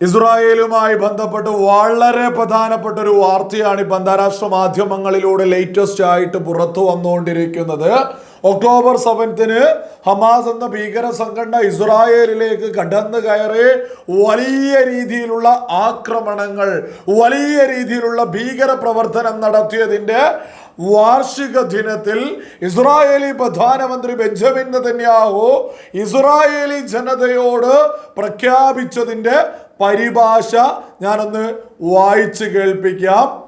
ഇസ്രായേലുമായി ബന്ധപ്പെട്ട് വളരെ പ്രധാനപ്പെട്ട ഒരു വാർത്തയാണ് ഇപ്പൊ അന്താരാഷ്ട്ര മാധ്യമങ്ങളിലൂടെ ലേറ്റസ്റ്റ് ആയിട്ട് പുറത്തു വന്നുകൊണ്ടിരിക്കുന്നത്. ഒക്ടോബർ സെവൻത്തിന് ഹമാസ് എന്ന ഭീകര സംഘടന ഇസ്രായേലിലേക്ക് കടന്നു കയറി വലിയ രീതിയിലുള്ള ആക്രമണങ്ങൾ വലിയ രീതിയിലുള്ള ഭീകര പ്രവർത്തനം നടത്തിയതിന്റെ വാർഷിക ദിനത്തിൽ ഇസ്രായേലി പ്രധാനമന്ത്രി ബെഞ്ചമിൻ നെതന്യാഹു ഇസ്രായേലി ജനതയോട് പ്രഖ്യാപിച്ചതിന്റെ പരിഭാഷ ഞാനൊന്ന് വായിച്ചു കേൾപ്പിക്കാം.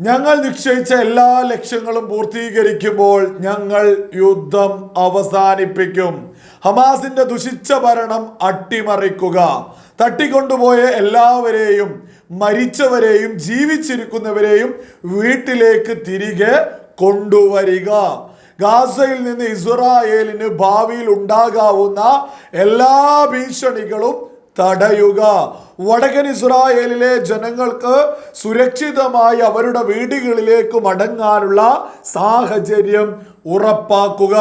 ഞങ്ങൾ നിശ്ചയിച്ച എല്ലാ ലക്ഷ്യങ്ങളും പൂർത്തീകരിക്കുമ്പോൾ ഞങ്ങൾ യുദ്ധം അവസാനിപ്പിക്കും. ഹമാസിന്റെ ദുഷിച്ച ഭരണം അട്ടിമറിക്കുക. തട്ടിക്കൊണ്ടുപോയ എല്ലാവരെയും മരിച്ചവരെയും ജീവിച്ചിരിക്കുന്നവരെയും വീട്ടിലേക്ക് തിരികെ കൊണ്ടുവരിക. ഗാസയിൽ നിന്ന് ഇസ്രായേലിന് ഭാവിയിൽ ഉണ്ടാകാവുന്ന എല്ലാ ഭീഷണികളും തടയുക. വടക്കൻ ഇസ്രായേലിലെ ജനങ്ങൾക്ക് സുരക്ഷിതമായി അവരുടെ വീടുകളിലേക്ക് മടങ്ങാനുള്ള സാഹചര്യം ഉറപ്പാക്കുക.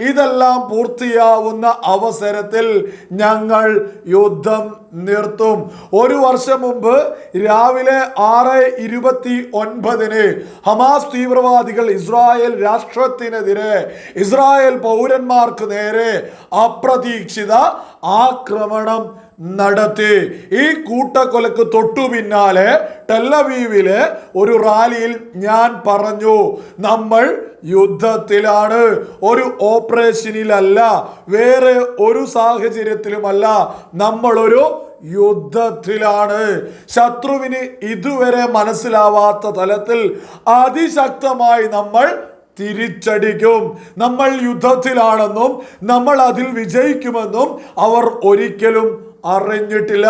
ഇതെല്ലാം പൂർത്തിയാവുന്ന അവസരത്തിൽ ഞങ്ങൾ യുദ്ധം നിർത്തും. ഒരു വർഷം മുമ്പ് രാവിലെ ആറ് ഇരുപത്തി ഒൻപതിന് ഹമാസ് തീവ്രവാദികൾ ഇസ്രായേൽ രാഷ്ട്രത്തിനെതിരെ ഇസ്രായേൽ പൗരന്മാർക്ക് നേരെ അപ്രതീക്ഷിത ആക്രമണം നടത്തി. ഈ കൂട്ടക്കൊലക്ക് തൊട്ടു പിന്നാലെ ടെല്ലവീവിലെ ഒരു റാലിയിൽ ഞാൻ പറഞ്ഞു നമ്മൾ യുദ്ധത്തിലാണ്. ഒരു ഓപ്പറേഷനിലല്ല വേറെ ഒരു സാഹചര്യത്തിലുമല്ല. നമ്മളൊരു യുദ്ധത്തിലാണ്. ശത്രുവിന് ഇതുവരെ മനസ്സിലാവാത്ത തലത്തിൽ അതിശക്തമായി നമ്മൾ തിരിച്ചടിക്കും. നമ്മൾ യുദ്ധത്തിലാണെന്നും നമ്മൾ അതിൽ വിജയിക്കുമെന്നും അവർ ഒരിക്കലും അറിഞ്ഞിട്ടില്ല.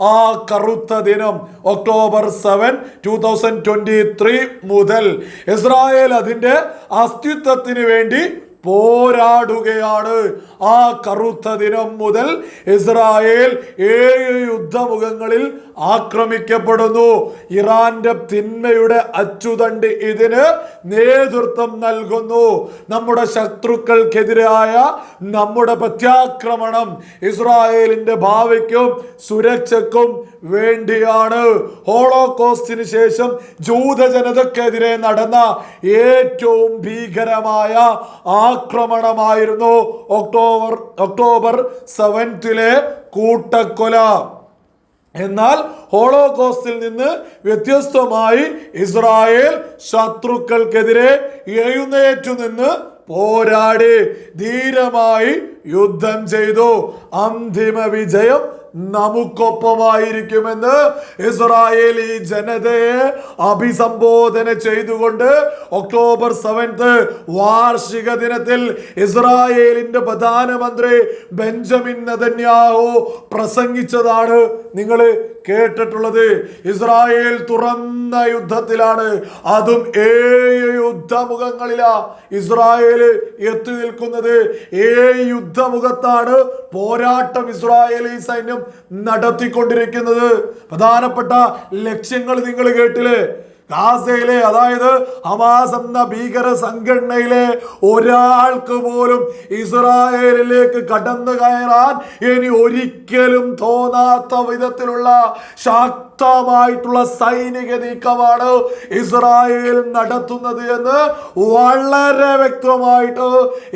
ആ കറുത്ത ദിനം October seven two thousand twenty three മുതൽ ഇസ്രായേൽ അതിന്റെ അസ്തിത്വത്തിന് വേണ്ടി പോരാടുകയാണ്. ആ കറുത്ത ദിനം മുതൽ ഇസ്രായേൽ ഏഴ് യുദ്ധമുഖങ്ങളിൽ ആക്രമിക്കപ്പെടുന്നു. ഇറാന്റെ തിന്മയുടെ അച്ചുതണ്ട് ഇതിന് നേതൃത്വം നൽകുന്നു. നമ്മുടെ ശത്രുക്കൾക്കെതിരായ നമ്മുടെ പ്രത്യാക്രമണം ഇസ്രായേലിന്റെ ഭാവിക്കും സുരക്ഷയ്ക്കും വേണ്ടിയാണ്. ഹോളോകോസ്റ്റിന് ശേഷം ജൂതജനതക്കെതിരെ നടന്ന ഏറ്റവും ഭീകരമായ ആക്രമണമായിരുന്നു ഒക്ടോബർ ഒക്ടോബർ ഒക്ടോബർ സെവൻത്തിലെ കൂട്ടക്കൊല. എന്നാൽ ഹോളോകോസ്റ്റിൽ നിന്ന് വ്യത്യസ്തമായി ഇസ്രായേൽ ശത്രുക്കൾക്കെതിരെ എഴുന്നേറ്റു നിന്ന് പോരാടി ധീരമായി യുദ്ധം ചെയ്തു. അന്തിമ വിജയം നമുക്കൊപ്പമായിരിക്കുമെന്ന് ഇസ്രായേലി ജനതയെ അഭിസംബോധന ചെയ്തുകൊണ്ട് ഒക്ടോബർ സെവൻത്ത് വാർഷിക ദിനത്തിൽ ഇസ്രായേലിന്റെ പ്രധാനമന്ത്രി ബെഞ്ചമിൻ നദന്യാഹു പ്രസംഗിച്ചതാണ്. നിങ്ങൾ കേട്ടിട്ടുള്ളത് ഇസ്രായേൽ തുറന്ന യുദ്ധത്തിലാണ്. അതും ഏഴ് യുദ്ധമുഖങ്ങളിലാ ഇസ്രായേൽ എത്തി നിൽക്കുന്നത്. ഏഴ് യുദ്ധമുഖത്താണ് പോരാട്ടം ഇസ്രായേലി സൈന്യം നടത്തിക്കൊണ്ടിരിക്കുന്നത്. പ്രധാനപ്പെട്ട ലക്ഷ്യങ്ങൾ നിങ്ങൾ കേട്ടില്ലേ? ഗാസയിലെ അതായത് ഹമാസ് എന്ന ഭീകര സംഘടനയിലെ ഒരാൾക്ക് പോലും ഇസ്രായേലിലേക്ക് കടന്നു കയറാൻ ഇനി ഒരിക്കലും തോന്നാത്ത വിധത്തിലുള്ള ശക്തമായിട്ടുള്ള സൈനിക നീക്കമാണ് ഇസ്രായേൽ നടത്തുന്നത് എന്ന് വളരെ വ്യക്തമായിട്ട്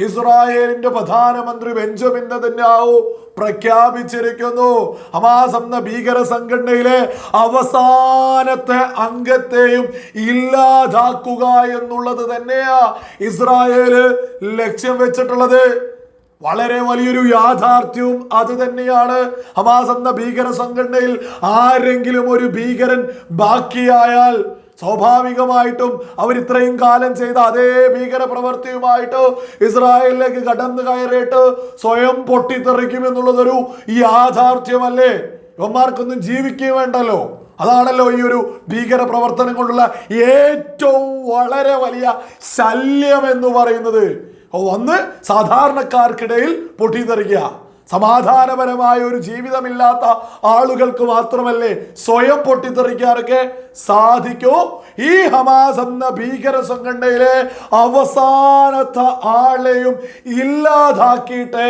ഇസ്രായേലിന്റെ പ്രധാനമന്ത്രി ബെഞ്ചമിൻ നെതന്യാഹു പ്രഖ്യാപിച്ചിരിക്കുന്നു. ഹമാസ് എന്ന ഭീകര സംഘടനയിലെ അവസാനത്തെ അംഗത്തെയും ഇല്ലാതാക്കുക എന്നുള്ളത് തന്നെയാ ഇസ്രായേൽ ലക്ഷ്യം വെച്ചിട്ടുള്ളത്. വളരെ വലിയൊരു യാഥാർത്ഥ്യവും അത് തന്നെയാണ്. ഹമാസ് എന്ന ഭീകര സംഘടനയിൽ ആരെങ്കിലും ഒരു ഭീകരൻ ബാക്കിയായാൽ സ്വാഭാവികമായിട്ടും അവർ ഇത്രയും കാലം ചെയ്ത അതേ ഭീകര പ്രവൃത്തിയുമായിട്ട് ഇസ്രായേലിലേക്ക് കടന്നു കയറിയിട്ട് സ്വയം പൊട്ടിത്തെറിക്കുമെന്നുള്ളതൊരു യാഥാർത്ഥ്യമല്ലേ? ഇവന്മാർക്കൊന്നും ജീവിക്കുകയും വേണ്ടല്ലോ. അതാണല്ലോ ഈ ഒരു ഭീകര പ്രവർത്തനം കൊണ്ടുള്ള ഏറ്റവും വളരെ വലിയ ശല്യം എന്ന് പറയുന്നത് ഒന്ന് സാധാരണക്കാർക്കിടയിൽ പൊട്ടിത്തെറിക്കുക. സമാധാനപരമായ ഒരു ജീവിതമില്ലാത്ത ആളുകൾക്ക് മാത്രമല്ലേ സ്വയം പൊട്ടിത്തെറിക്കാനൊക്കെ സാധിക്കൂ. ഈ ഹമാസ് എന്ന ഭീകര സംഘടനയിലെ അവസാനത്തെ ആളെയും ഇല്ലാതാക്കിയിട്ട്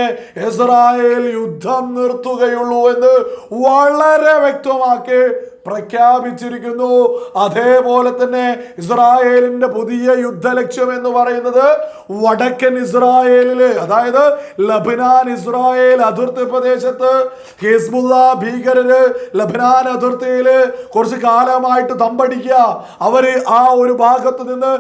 ഇസ്രായേൽ യുദ്ധം നിർത്തുകയുള്ളൂ എന്ന് വളരെ വ്യക്തമാക്കി പ്രഖ്യാപിച്ചിരിക്കുന്നു. അതേപോലെ തന്നെ ഇസ്രായേലിന്റെ പുതിയ യുദ്ധ ലക്ഷ്യം എന്ന് പറയുന്നത് വടക്കൻ ഇസ്രായേലിൽ അതായത് ലബനാൻ ഇസ്രായേൽ അതിർത്തി പ്രദേശത്ത് ഹിസ്ബുല്ല ഭീകരര് ലബനാൻ അതിർത്തിയിൽ കുറച്ച് കാലമായിട്ട് തമ്പടിക്കുക. അവർ ആ ഒരു ഭാഗത്ത് നിന്ന്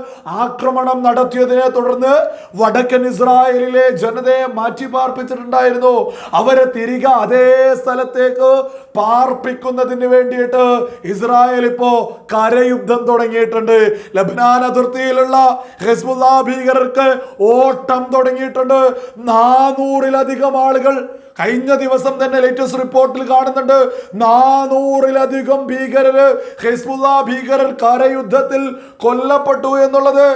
ആക്രമണം നടത്തിയതിനെ തുടർന്ന് വടക്കൻ ഇസ്രായേലിലെ ജനതയെ മാറ്റി പാർപ്പിച്ചിട്ടുണ്ടായിരുന്നു അവരെ തിരികെ അതേ സ്ഥലത്തേക്ക് പാർപ്പിക്കുന്നതിന് വേണ്ടിയിട്ട് ഇസ്രായേൽ ഇപ്പോ കരയുദ്ധം തുടങ്ങിയിട്ടുണ്ട്. ലബനാൻ അതിർത്തിയിലുള്ള ഹെസ്ബുല്ല ഭീകരർക്ക് ഓട്ടം തുടങ്ങിയിട്ടുണ്ട്. നാനൂറിലധികം ആളുകൾ കഴിഞ്ഞ ദിവസം തന്നെ ലേറ്റസ്റ്റ് റിപ്പോർട്ടിൽ കാണുന്നുണ്ട്. നാനൂറിലധികം ഭീകരര് ഹെസ്ബുല്ല ഭീകരർ കരയുദ്ധത്തിൽ കൊല്ലപ്പെട്ടു എന്നുള്ളത്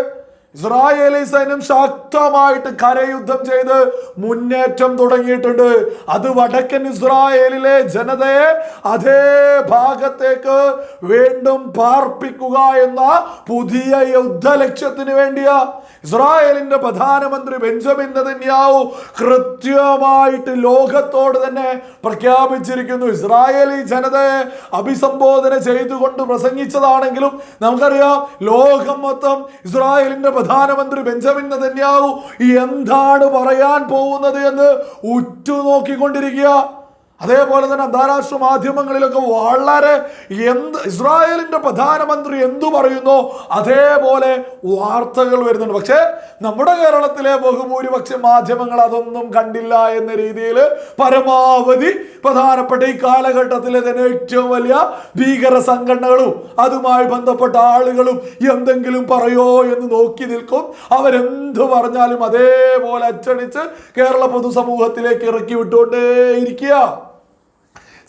ഇസ്രായേലി സൈന്യം ശക്തമായിട്ട് കരയുദ്ധം ചെയ്ത് മുന്നേറ്റം തുടങ്ങിയിട്ടുണ്ട്. അത് വടക്കൻ ഇസ്രായേലിലെ ജനതയെ അതേ ഭാഗത്തേക്ക് വീണ്ടും പാർപ്പിക്കുക എന്ന പുതിയ യുദ്ധ ലക്ഷ്യത്തിന് വേണ്ടിയാ ഇസ്രായേലിന്റെ പ്രധാനമന്ത്രി ബെഞ്ചമിൻ നെതന്യാവു കൃത്യമായിട്ട് ലോകത്തോട് തന്നെ പ്രഖ്യാപിച്ചിരിക്കുന്നു. ഇസ്രായേലി ജനതയെ അഭിസംബോധന ചെയ്തുകൊണ്ട് പ്രസംഗിച്ചതാണെങ്കിലും നമുക്കറിയാം ലോകം മൊത്തം ഇസ്രായേലിന്റെ പ്രധാനമന്ത്രി ബെഞ്ചമിൻ നെതന്യാഹു എന്താണ് പറയാൻ പോകുന്നത് എന്ന് ഉറ്റുനോക്കിക്കൊണ്ടിരിക്കുക. അതേപോലെ തന്നെ അന്താരാഷ്ട്ര മാധ്യമങ്ങളിലൊക്കെ വളരെ എന്ത് ഇസ്രായേലിന്റെ പ്രധാനമന്ത്രി എന്തു പറയുന്നു അതേപോലെ വാർത്തകൾ വരുന്നുണ്ട്. പക്ഷേ നമ്മുടെ കേരളത്തിലെ ബഹുഭൂരിപക്ഷ മാധ്യമങ്ങൾ അതൊന്നും കണ്ടില്ല എന്ന രീതിയിൽ പരമാവധി പ്രധാനപ്പെട്ട ഈ കാലഘട്ടത്തിലെ തന്നെ ഏറ്റവും വലിയ ഭീകര സംഘടനകളും അതുമായി ബന്ധപ്പെട്ട ആളുകളും എന്തെങ്കിലും പറയോ എന്ന് നോക്കി നിൽക്കും. അവരെന്ത് പറഞ്ഞാലും അതേപോലെ അച്ചടിച്ച് കേരള പൊതുസമൂഹത്തിലേക്ക് ഇറക്കി വിട്ടുകൊണ്ടേയിരിക്കുക.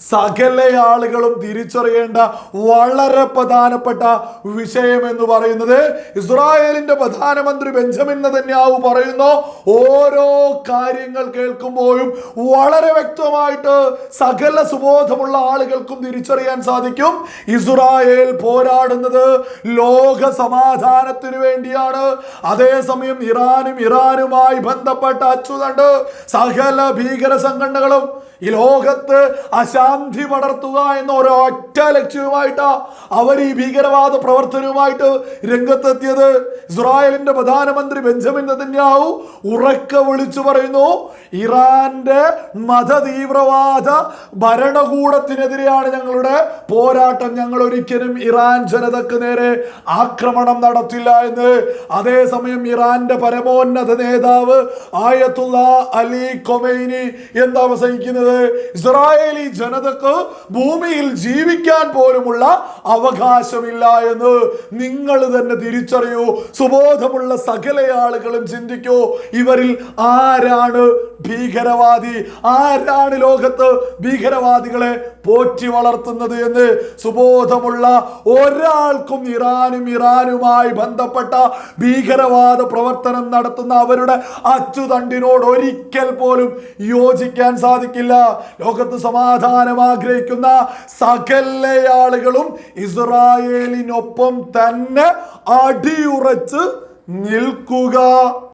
സകല ആളുകളും തിരിച്ചറിയേണ്ട വളരെ പ്രധാനപ്പെട്ട വിഷയം എന്ന് പറയുന്നത് ഇസ്രായേലിന്റെ പ്രധാനമന്ത്രി ബെഞ്ചമിൻ നെതന്യാഹു പറയുന്നു ഓരോ കാര്യങ്ങൾ കേൾക്കുമ്പോഴും വളരെ വ്യക്തമായിട്ട് സകല സുബോധമുള്ള ആളുകൾക്കും തിരിച്ചറിയാൻ സാധിക്കും. ഇസ്രായേൽ പോരാടുന്നത് ലോക സമാധാനത്തിന് വേണ്ടിയാണ്. അതേസമയം ഇറാനും ഇറാനുമായി ബന്ധപ്പെട്ട അച്ചുതണ്ട് സകല ഭീകര സംഘടനകളും ഈ ലോകത്ത് അശാന്തി പടർത്തുക എന്ന ഒരൊറ്റ ലക്ഷ്യവുമായിട്ടാ അവർ ഈ ഭീകരവാദ പ്രവർത്തനവുമായിട്ട് രംഗത്തെത്തിയത്. ഇസ്രായേലിന്റെ പ്രധാനമന്ത്രി ബെഞ്ചമിൻ നെതന്യാഹു ഉറക്ക വിളിച്ചു പറയുന്നു ഇറാന്റെ മതതീവ്രവാദ ഭരണകൂടത്തിനെതിരെയാണ് ഞങ്ങളുടെ പോരാട്ടം. ഞങ്ങൾ ഒരിക്കലും ഇറാൻ ജനതക്ക് നേരെ ആക്രമണം നടത്തില്ല എന്ന്. അതേസമയം ഇറാന്റെ പരമോന്നത നേതാവ് ആയത്തുള്ള അലി കൊമൈനി എന്താ അവസാനിക്കുന്നത് ഇസ്രായേലി ജനതക്ക് ഭൂമിയിൽ ജീവിക്കാൻ പോലുമുള്ള അവകാശമില്ല എന്ന് നിങ്ങൾ തന്നെ തിരിച്ചറിയൂ. സുബോധമുള്ള സകല ആളുകളും ചിന്തിക്കൂ. ഇവരിൽ ആരാണ് ഭീകരവാദി ആരാണ് ലോകത്ത് ഭീകരവാദികളെ പോറ്റി വളർത്തുന്നത് എന്ന് സുബോധമുള്ള ഒരാൾക്കും ഇറാനും ഇറാനുമായി ബന്ധപ്പെട്ട ഭീകരവാദ പ്രവർത്തനം നടത്തുന്ന അവരുടെ അച്ചുതണ്ടിനോട് ഒരിക്കൽ പോലും യോജിക്കാൻ സാധിക്കില്ല. ലോകത്ത് സമാധാനം ആഗ്രഹിക്കുന്ന സകല ആളുകളും ഇസ്രായേലിനൊപ്പം തന്നെ അടിയുറച്ച് നിൽക്കുക.